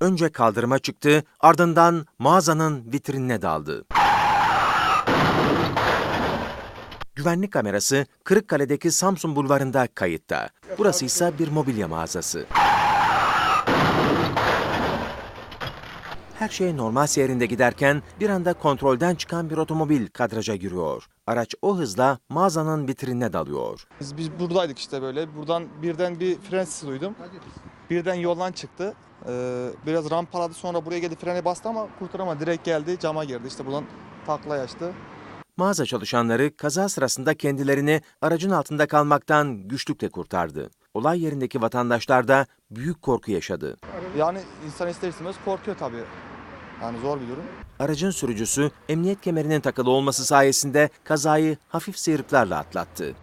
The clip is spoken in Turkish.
önce kaldırıma çıktı, ardından mağazanın vitrinine daldı. Güvenlik kamerası Kırıkkale'deki Samsun Bulvarı'nda kayıtta. Burası ise bir mobilya mağazası. Her şey normal seyrinde giderken bir anda kontrolden çıkan bir otomobil kadraja giriyor. Araç o hızla mağazanın vitrinine dalıyor. Biz, biz buradaydık işte böyle. Buradan birden bir fren sesi duydum. Birden yoldan çıktı. Ee, biraz rampaladı sonra buraya geldi frene bastı ama kurtaramadı. Direkt geldi cama girdi. İşte buradan takla açtı. Mağaza çalışanları kaza sırasında kendilerini aracın altında kalmaktan güçlükle kurtardı. Olay yerindeki vatandaşlar da büyük korku yaşadı. Yani insan ister istemez korkuyor tabii. Yani zor bir durum. Aracın sürücüsü emniyet kemerinin takılı olması sayesinde kazayı hafif sıyrıklarla atlattı.